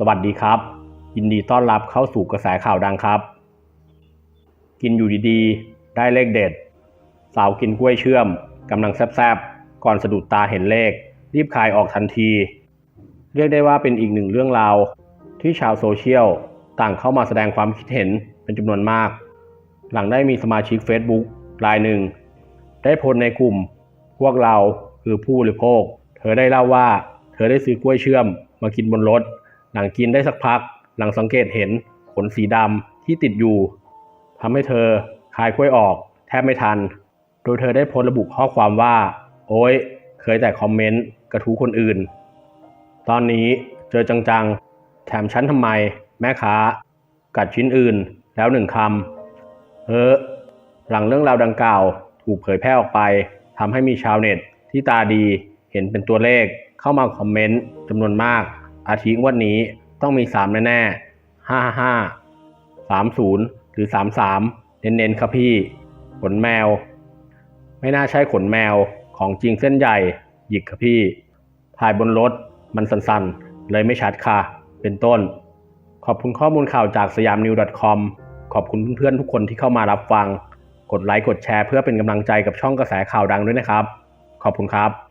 สวัสดีครับ ยินดีต้อนรับเข้าสู่กระแสข่าวดังครับ กินอยู่ดีๆ ได้เลขเด็ด สาวกินกล้วยเชื่อมกำลังแซบๆ ก่อนสะดุดตาเห็นเลข รีบคายออกทันที เรียกได้ว่าเป็นอีกหนึ่งเรื่องราว ที่ชาวโซเชียลต่างเข้ามาแสดงความคิดเห็นเป็นจำนวนมาก หลังได้มีสมาชิก Facebook รายหนึ่ง ได้โพสในกลุ่ม พวกเราคือผู้บริโภค เธอได้เล่าว่า เธอได้ซื้อกล้วยเชื่อมมากินบนรถ หลังกินได้สักพัก หลังสังเกตเห็นขนสีดำที่ติดอยู่ทำให้เธอคายกล้วยออก แทบไม่ทัน โดยเธอได้โพสต์ระบุข้อความว่า โอ้ย เคยแต่คอมเมนต์กระทู้คนอื่น ตอนนี้เจอจังๆ แถมฉันทำไม แม่ค้า กัดชิ้นอื่นแล้วหนึ่งคำเฮ้อหลังเรื่องราวดังกล่าวถูกเผยแพร่ออกไปทำให้มีชาวเน็ตที่ตาดีเห็นเป็นตัวเลขเข้ามาคอมเมนต์จำนวนมาก อาทิงวันนี้ต้องมี 3 แน่ๆ555 30หรือ33เน้นๆครับพี่ ขนแมว ไม่น่าใช่ขนแมวของจริงเส้นใหญ่ หยิกครับพี่ ถ่ายบนรถมันสั่นๆ เลยไม่ชัดค่ะ เป็นต้น ขอบคุณข้อมูลข่าวจากสยามนิว .com ขอบคุณเพื่อนๆทุกคนที่เข้ามารับฟัง กดไลค์กดแชร์เพื่อเป็นกำลังใจกับช่องกระแสข่าวดังด้วยนะครับ ขอบคุณครับ